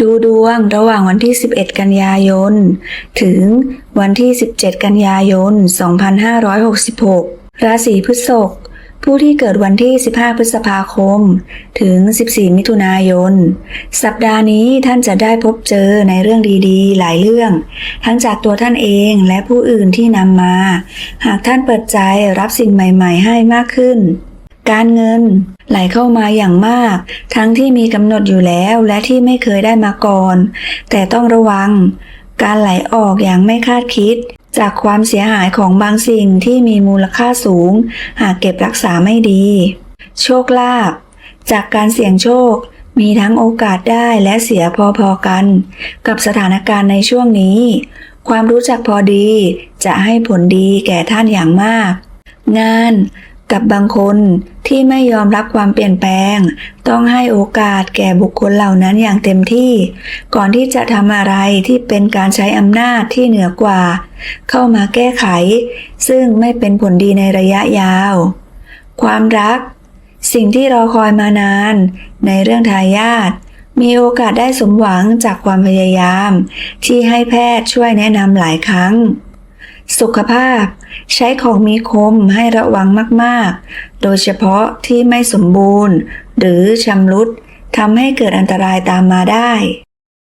ดูดวงระหว่างวันที่ 11 กันยายน ถึงวันที่ 17 กันยายน 2566 ราศีพฤษภผู้ที่เกิดวันที่ 15 พฤษภาคม ถึง 14 มิถุนายน สัปดาห์นี้ท่านจะได้พบเจอในเรื่องดีๆ หลายเรื่อง ทั้งจากตัวท่านเองและผู้อื่นที่นำมา หากท่านเปิดใจรับสิ่งใหม่ ๆ ให้มากขึ้น การเงิน ไหลเข้ามาอย่างมาก ทั้งที่มีกำหนดอยู่แล้วและที่ไม่เคยได้มาก่อน แต่ต้องระวัง การไหลออกอย่างไม่คาดคิด จากความเสียหายของบางสิ่งที่มีมูลค่าสูง หากเก็บรักษาไม่ดี โชคลาภจากการเสี่ยงโชคมีทั้งโอกาสได้และเสียพอๆกัน กับสถานการณ์ในช่วงนี้ ความรู้จักพอดีจะให้ผลดีแก่ท่านอย่างมาก งาน กับบางคนที่ไม่ยอมรับความเปลี่ยนแปลง ต้องให้โอกาสแก่บุคคลเหล่านั้นอย่างเต็มที่ ก่อนที่จะทำอะไรที่เป็นการใช้อำนาจที่เหนือกว่า เข้ามาแก้ไข ซึ่งไม่เป็นผลดีในระยะยาว ความรัก สิ่งที่รอคอยมานาน ในเรื่องทายาทมีโอกาสได้สมหวังจากความพยายาม ที่ให้แพทย์ช่วยแนะนำหลายครั้ง สุขภาพ ใช้ของมีคมให้ระวังมากๆ โดยเฉพาะที่ไม่สมบูรณ์ หรือชำรุดทำให้เกิดอันตรายตามมาได้